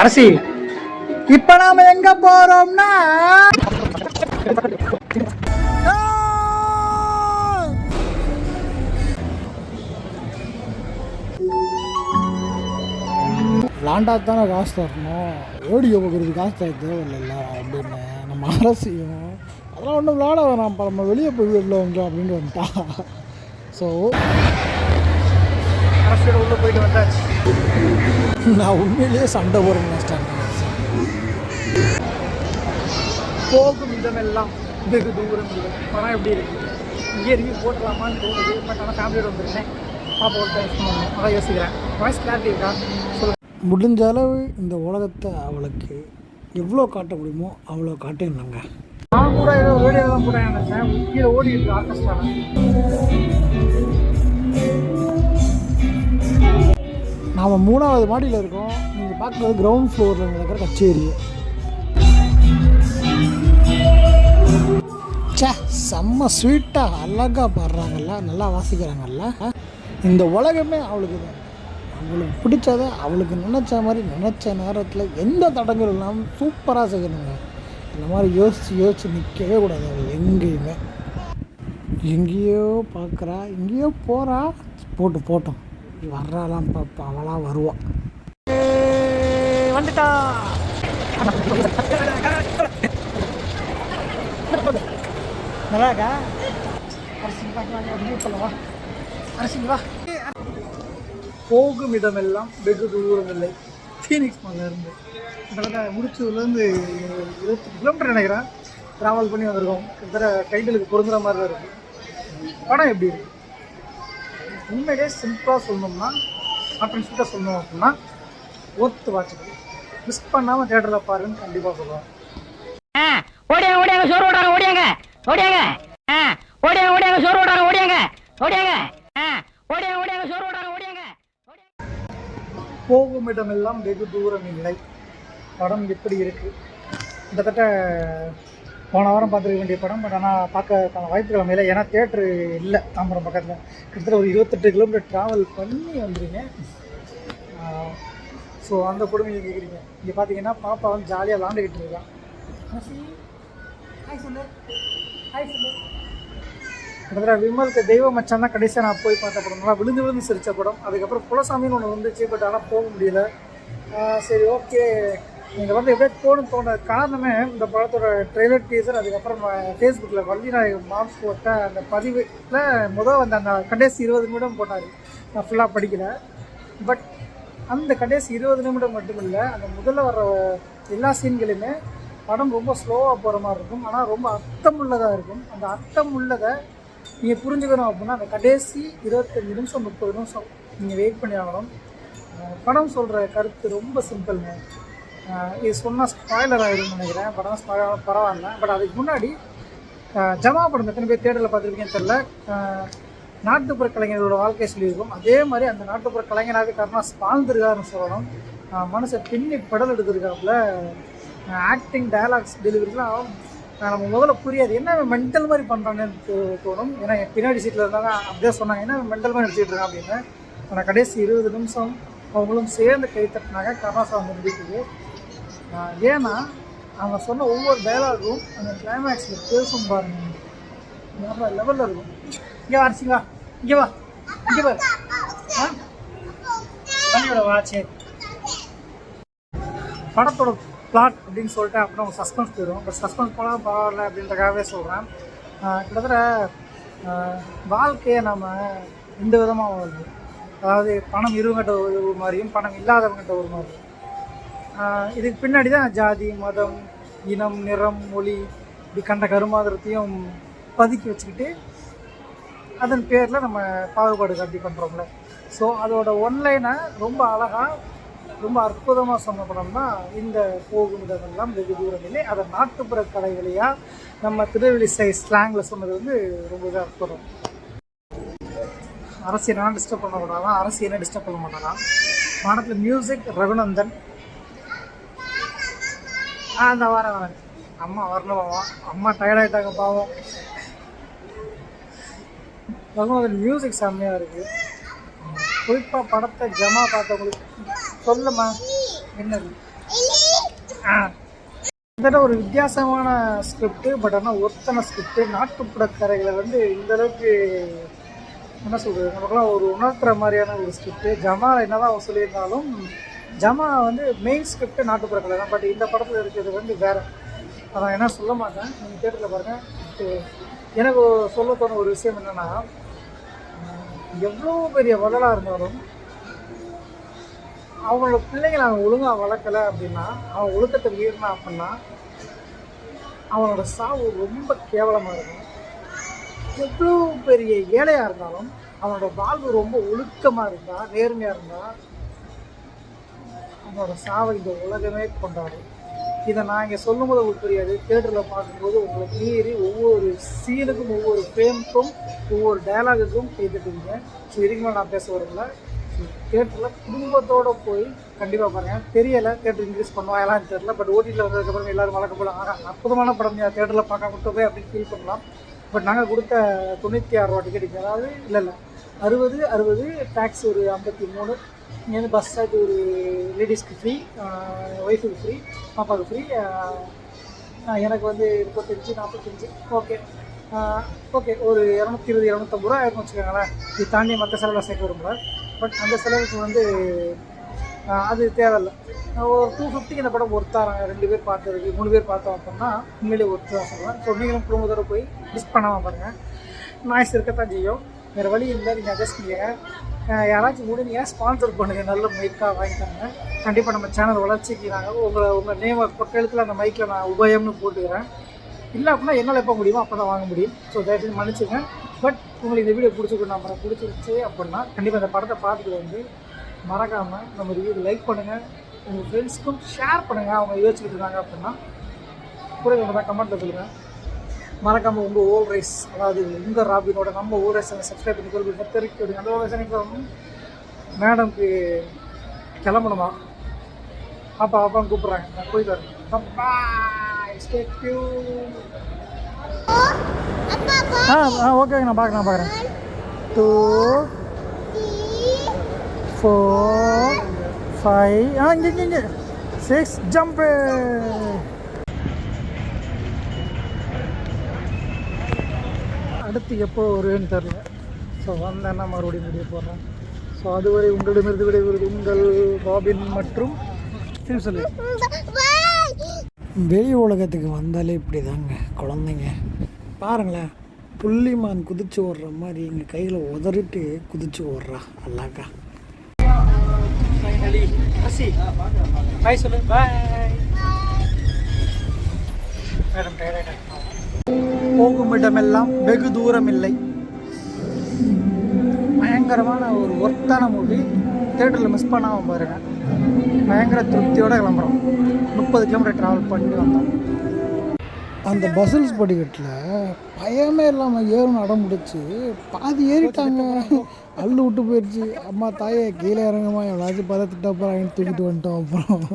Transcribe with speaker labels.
Speaker 1: அரசி. இப்ப நாம எங்க போறோம்னா? லாண்டா தானே காசு தரணும். ஓடியோ போகிறது காசு தர தேவையில்ல அப்படின்னு நம்ம அரசியும். அதெல்லாம் ஒன்றும் விளாட வேணாம் நம்ம வெளியே போய் வெளில வந்தோம் அப்படின்னு வந்துட்டா. ஸோ அரசியோட உள்ளே போயிட்டு வந்தாச்சு. நான் உண்மையிலேயே சண்டை போடுறேன் நினச்சிட்டேன் போகும் விதமெல்லாம் வெகு தூரம் இல்லை. படம் எப்படி இருக்கு? இங்கே ரிவ்யூ போட்டுடலாமான்னு தோணுது. பட் ஆனால் ஃபேமிலியோட வந்துருக்கேன். பாப்பா ஒரு டைம் அதான் யோசிக்கிறேன். வாய்ஸ் கிளாரிட்டி இருக்கா? சொல்லுங்கள் முடிஞ்ச அளவு இந்த உலகத்தை அவளுக்கு எவ்வளோ காட்ட முடியுமோ அவ்வளோ காட்டிருந்தாங்க நான் கூட ஏதோ ரேடியோ தான் கூட நினைச்சேன் கீழே ஓடி இருக்கு ஆர்கெஸ்ட்ராவில் நாம் மூணாவது மாடியில் இருக்கோம். நீங்கள் பார்க்குறது கிரவுண்ட் ஃப்ளோரில் நடக்கிற கச்சேரி. சே செம்ம ஸ்வீட்டாக அழகாக பாடுறாங்கல்ல. நல்லா வாசிக்கிறாங்கல்ல. இந்த உலகமே அவளுக்கு தான். அவளுக்கு பிடிச்சதை அவளுக்கு நினச்ச மாதிரி நினச்ச நேரத்தில் எந்த தடங்களும் இல்லாமல் சூப்பராக செய்யணுங்க. இந்த மாதிரி யோசித்து யோசித்து நிற்கவே கூடாது அவள் எங்கேயுமே. எங்கேயோ பார்க்குறா எங்கேயோ போகிறா போட்டு போட்டோம். வர்றாளாம் பாப்பா அவளாக வருவாள் வந்துட்டா. நல்லா இருக்கா அரசி வா. அரசி வா. போகும் இடமெல்லாம் வெகு தூரம் இல்லை. ஃபீனிக்ஸ் மலைல இருந்து. கிட்டத்தட்ட முடிச்சதுலேருந்து இருபத்தி கிலோமீட்டர் நினைக்கிறேன். ட்ராவல் பண்ணி வந்திருக்கோம். கிட்டத்தட்ட டைட்டிலுக்கு பொருந்துற மாதிரி தான் இருக்குது படம் எப்படி இருக்கு? உண்மையிலே சிம்பிளாக சொல்லணும்னா ஆட்டம் ஸ்வீட்டாக சொல்லணும் அப்படின்னா ஒர்த்து வாட்சிக்கு மிஸ் பண்ணாமல் தேட்டரில் பாருன்னு கண்டிப்பாக சொல்லுவேன்
Speaker 2: ஆ, ஓடியாங்க ஓடியாங்க சோறு ஓடாங்க ஓடியாங்க ஓடியாங்க. ஓடியாங்க ஓடியாங்க சோறு ஓடாங்க ஓடியாங்க ஓடியாங்க. ஆ, ஓடியாங்க ஓடியாங்க சோறு ஓடாங்க ஓடியாங்க.
Speaker 1: போகும் இடமெல்லாம் வெகு தூரம் இல்லை. படம் எப்படி இருக்கு? கிட்டத்தட்ட போன வாரம் பார்த்துருக்க வேண்டிய படம் பட் ஆனால் பார்க்கறதுக்கான வாய்ப்புகள் அமையல. ஏன்னா தேட்டரு இல்லை தாம்பரம் பக்கத்தில். கிட்டத்தட்ட ஒரு இருபத்தெட்டு கிலோமீட்டர் ட்ராவல் பண்ணி வந்துருங்க ஸோ அந்த கொடுமையை கேட்குறீங்க இங்கே பார்த்தீங்கன்னா பாப்பா வந்து ஜாலியாக விளாண்டுக்கிட்டு இருக்கான் கிட்டத்தட்ட விமலுக்கு தெய்வ மச்சான் தான் கடைசியாக நான் போய் பார்த்த படம். நல்லா விழுந்து விழுந்து சிரிச்ச படம். அதுக்கப்புறம் குலசாமின்னு ஒன்று வந்துச்சு பட் ஆனால் போக முடியல. சரி ஓகே நீங்கள் வந்து எப்படியே தோணும் தோண காரணமே இந்த படத்தோட ட்ரெய்லர் டீசர் அதுக்கப்புறம் ஃபேஸ்புக்கில் வள்ளிநாயகம் மார்க்ஸ் போட்ட அந்த பதிவில் முதல் வந்து அந்த கடைசி இருபது நிமிடம் போட்டார். நான் ஃபுல்லாக படிக்கலை. பட் அந்த கடைசி இருபது நிமிடம் மட்டும் இல்லை அந்த முதல்ல வர எல்லா சீன்களுமே படம் ரொம்ப ஸ்லோவாக போகிற மாதிரி இருக்கும். ஆனால் ரொம்ப அர்த்தம் உள்ளதாக இருக்கும். அந்த அர்த்தம் உள்ளதை நீங்கள் புரிஞ்சுக்கணும் அப்படின்னா அந்த கடைசி இருபத்தஞ்சி நிமிஷம் முப்பது நிமிஷம் நீங்கள் வெயிட் பண்ணி ஆகணும். படம் சொல்கிற கருத்து ரொம்ப சிம்பிள்ங்க இது சொன்னால் ஸ்பாய்லர் ஆகிடும்னு நினைக்கிறேன். படம் ஸ்பாய்லர் பரவாயில்ல. பட் அதுக்கு முன்னாடி ஜமா படம் எத்தனை பேர் தேட்டரில் பார்த்துருக்கீங்கன்னு தெரில நாட்டுப்புற கலைஞர்களோட வாழ்க்கை சொல்லியிருக்கோம். அதே மாதிரி அந்த நாட்டுப்புற கலைஞராக கருணாஸ் வாழ்ந்திருக்காருன்னு சொல்லணும். மனசை பின்னி படல் எடுத்திருக்காப்புல. ஆக்டிங் டயலாக்ஸ் டெலிவரிலாம் நம்ம முதல்ல புரியாது. என்ன மென்டல் மாதிரி பண்ணுறாங்கன்னு தோணும். ஏன்னா என் பின்னாடி சீட்டில் இருந்தாங்க அப்படியே சொன்னாங்க என்ன மென்டல் மாதிரி நடிச்சிட்டு இருக்கான்? அப்படின்னு. ஆனால் கடைசி இருபது நிமிஷம் அவங்களும் சேர்ந்து கை தட்டினாங்க. கருணாசாமி வந்து நடிக்குது ஏன்னா அவன் சொன்ன ஒவ்வொரு டைலாகும் அந்த கிளைமேக்ஸில் பேசும் பாருங்க. வேற லெவலில் இருக்கும். இங்கே வா இங்கே வா. இங்கே வா. ஆ? வா சரி. படத்தோட பிளாட் அப்படின்னு சொல்லிட்டு அப்புறம் சஸ்பென்ஸ் போயிடும் பட் சஸ்பென்ஸ் போனால் பரவாயில்ல அப்படின்றக்காகவே சொல்கிறேன் கிட்டத்தட்ட வாழ்க்கையை நம்ம ரெண்டு விதமாக வாழ்வோம். அதாவது பணம் இருவங்கிட்ட ஒரு மாதிரியும் பணம் இல்லாதவங்கிட்ட ஒரு மாதிரியும். இதுக்கு பின்னாடி தான் ஜாதி மதம் இனம் நிறம் மொழி இப்படி கண்ட கருமாதிரத்தையும் பதுக்கி வச்சுக்கிட்டு அதன் பேரில் நம்ம பாகுபாடு காட்டி பண்ணுறோம்ல ஸோ அதோட ஒன்லைனை ரொம்ப அழகாக ரொம்ப அற்புதமாக சொன்ன படம் தான் இந்த போகும் இடமெல்லாம் வெகு தூரம் இல்லை அதை நாட்டுப்புற கலைகளையாக நம்ம திருவெளி சை ஸ்லாங்கில் சொன்னது வந்து ரொம்ப இதாக அற்புதம். அரசியல் நான் டிஸ்டர்ப் பண்ண கூடாதான் என்ன டிஸ்டர்ப் பண்ண மாட்டானா? படத்தில் மியூசிக் ரகுநந்தன் ஆ இந்த வரேன் வரேன் அம்மா பாவம். அம்மா டயர்டாயிட்டாங்க பாவம். ரகுநந்தன் மியூசிக் செம்மையாக இருக்குது குறிப்பாக படத்தை ஜமா பார்த்தவங்களுக்கு சொல்லுமா என்னது? கிட்டத்தட்ட ஒரு வித்தியாசமான ஸ்கிரிப்ட் பட் ஆனால் ஒருத்தன ஸ்கிரிப்ட் நாட்டுப்புற கரைகளை வந்து இந்த அளவுக்கு என்ன சொல்கிறது நமக்குலாம் ஒரு உணர்த்துற மாதிரியான ஒரு ஸ்கிரிப்ட் ஜமால் என்னதான் அவன் சொல்லியிருந்தாலும் ஜமா வந்து மெயின் ஸ்கிரிப்ட் நாட்டுப்புற கதை தான் பட் இந்த படத்தில் இருக்கிறது வந்து வேற. அதான் என்ன சொல்ல மாட்டேன் நீங்கள் தேட்டரில் பாருங்கள் எனக்கு சொல்ல தோண ஒரு விஷயம் என்னென்னா எவ்வளோ பெரிய வள்ளலாக இருந்தாலும் அவங்களோட பிள்ளைங்களை அவன் ஒழுங்காக வளர்க்கலை அப்படின்னா அவன் ஒழுக்கத்தை மீறினா அப்படின்னா அவனோட சாவு ரொம்ப கேவலமாக இருக்கும். எவ்வளோ பெரிய ஏழையாக இருந்தாலும் அவனோட வாழ்வு ரொம்ப ஒழுக்கமாக இருந்தால் நேர்மையாக இருந்தால் அவனோட சாவை இந்த உலகமே கொண்டாடும் இதை நான் இங்கே சொல்லும்போது உங்களுக்கு புரியாது. தேட்டரில் பார்க்கும்போது உங்களை மீறி ஒவ்வொரு சீனுக்கும் ஒவ்வொரு ஃப்ரேமுக்கும் ஒவ்வொரு டயலாகுக்கும் கைத்தட்டுவீங்க ஸோ இதுக்கு மேலே நான் பேச வரல தேட்டரில் குடும்பத்தோடு போய் கண்டிப்பாக பாருங்கள் தெரியலை தேட்டர் இன்க்ரீஸ் பண்ணுவாங்களான்னு தெரியல. பட் ஓடியில் வந்ததுக்கப்புறம் எல்லாரும் வழக்கம் போல ஆகா அற்புதமான படம் தேட்டரில் பார்க்க மட்டும் போய் அப்படின்னு ஃபீல் பண்ணலாம். பட் நாங்கள் கொடுத்த தொண்ணூற்றி ஆறு ரூபா டிக்கெட் அதாவது இல்லை இல்லை. அறுபது அறுபது டேக்ஸ் ஒரு ஐம்பத்தி மூணு. இங்கேருந்து பஸ் சார்ஜ் ஒரு லேடிஸ்க்கு ஃப்ரீ ஒய்ஃபுக்கு ஃப்ரீ பாப்பாவுக்கு ஃப்ரீ எனக்கு வந்து முப்பத்தஞ்சு நாற்பத்தஞ்சு ஓகே ஓகே ஒரு இரநூத்தி இருபது இரநூத்தம்பது ரூபா ஆயிரம் வச்சுக்கோங்களேன். இது தாண்டி மற்ற செலவில் சேர்க்க விரும்பல பட் அந்த செலவுக்கு வந்து அது தேவையில்லை. ஒரு டூ ஃபிஃப்டிக்கு இந்த படம் ஒருத்தாராங்க ரெண்டு பேர் பார்த்ததுக்கு மூணு பேர் பார்த்தோம் அப்படின்னா உண்மையிலே ஒருத்தர் சொல்லுவேன். ஸோ நீங்களும் குடும்பத்தோடு போய் மிஸ் பண்ணாமல் பாருங்கள் நாய்ஸ் இருக்கத்தான் செய்யும். வேறு வழி இல்லை நீங்கள் அட்ஜஸ்ட் பண்ணிக்கிறேன் யாராச்சும் முடிஞ்சீங்க ஸ்பான்சர் பண்ணுங்கள் நல்ல மைக்காக வாங்கிட்டாங்க கண்டிப்பாக நம்ம சேனல் வளர்ச்சிக்கு நாங்கள் உங்களை உங்கள் நேமை எழுத்துல அந்த மைக்கில் நான் உபயம்னு போட்டுக்கிறேன். இல்லை அப்படின்னா என்னால் எப்போ முடியுமோ அப்போ தான் வாங்க முடியும். ஸோ தயவுசெய்து மன்னிச்சுங்க பட் உங்களுக்கு இந்த வீடியோ பிடிச்சிருக்கு நம்ம பிடிச்சிருச்சு அப்படின்னா கண்டிப்பாக இந்த படத்தை பார்த்துட்டு வந்து மறக்காமல் நம்ம ரிவ்யூ லைக் பண்ணுங்கள் உங்கள் ஃப்ரெண்ட்ஸ்க்கும் ஷேர் பண்ணுங்கள் அவங்க யோசிச்சுட்டு இருக்காங்க அப்படின்னா கூட தான் கமெண்ட்டில் சொல்லுங்கள் மறக்காமல் உங்கள் ஓல் ரைஸ் அதாவது உங்கள் ராபினோட நம்ம ஓல் ரைஸ் சப்ஸ்கிரைப் பண்ணி கொள்வது தெரிவிக்க விடுங்க அந்த ஓல் ரைஸ் மேடம்க்கு கிளம்பணுமா? அப்பா பாப்பான்னு கூப்பிட்றாங்க. நான் போயிட்டு வரேன். ஆ ஆ ஓகே நான் பார்க்குறேன் நான் பார்க்குறேன் டூ ஃபோர் ஃபைவ் ஆ இங்கே இங்கே இங்கே. சிக்ஸ் ஜம்ப்பு அடுத்து எப்போ வருவேன்னு தெரில ஸோ வந்தேன்னா மறுபடியும் வீடியோ போடுறேன். ஸோ அதுவரை உங்களிடமிருந்து விடைபெறுவது உங்கள் ராபின் மற்றும் சொல்லு வெளி உலகத்துக்கு வந்தாலே இப்படி தாங்க குழந்தைங்க. பாருங்களேன் புள்ளிமான் குதிச்சு ஓடுற மாதிரி எங்கள் கையில் உதறிட்டு குதிச்சு ஓடுறா அல்லாக்கா பாய் சொல்லு. பாய் மேடம் போகும் இடமெல்லாம் வெகு தூரம் இல்லை பயங்கரமான ஒரு ஒர்த்தான மூவி தேட்டரில் மிஸ் பண்ணாமல் பாருங்க. பயங்கர திருப்தியோடு கிளம்புறோம். முப்பது கிலோமீட்டர் ட்ராவல் பண்ணி வந்தோம். அந்த பஸ்ஸில்ஸ் படிக்கட்டில் பயமே இல்லாமல் ஏறும் அடம் முடிச்சு பாதி ஏறிட்டாங்க. அள்ளு விட்டு போயிடுச்சு அம்மா தாயே கீழே இறங்குமா? எவ்வளோச்சும் பார்த்தா திட்ட போகிறாங்கன்னு தூக்கிட்டு வந்துட்டோம் அப்புறம்.